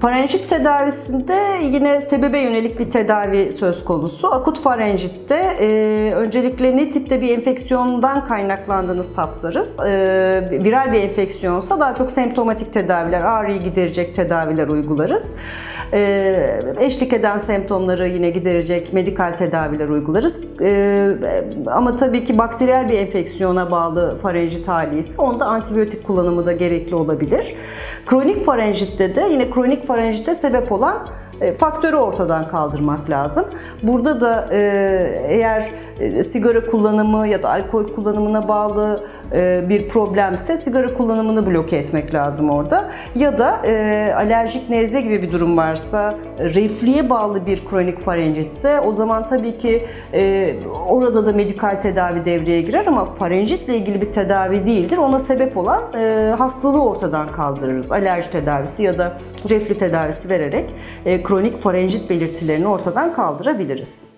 Farenjit tedavisinde yine sebebe yönelik bir tedavi söz konusu. Akut farenjitte e, öncelikle ne tipte bir enfeksiyondan kaynaklandığını saptarız. E, viral bir enfeksiyonsa daha çok semptomatik tedaviler, ağrıyı giderecek tedaviler uygularız. E, eşlik eden semptomları yine giderecek medikal tedaviler uygularız. E, ama tabii ki bakteriyel bir enfeksiyona bağlı farenjit hali ise onda antibiyotik kullanımı da gerekli olabilir. Kronik farenjitte de yine kronik farenjite sebep olan faktörü ortadan kaldırmak lazım. Burada da e, eğer e, sigara kullanımı ya da alkol kullanımına bağlı e, bir problemse sigara kullanımını bloke etmek lazım orada. Ya da e, alerjik nezle gibi bir durum varsa, reflüye bağlı bir kronik farenjitse o zaman tabii ki e, orada da medikal tedavi devreye girer ama farenjitle ilgili bir tedavi değildir. Ona sebep olan e, hastalığı ortadan kaldırırız. Alerji tedavisi ya da reflü tedavisi vererek e, kronik farenjit belirtilerini ortadan kaldırabiliriz.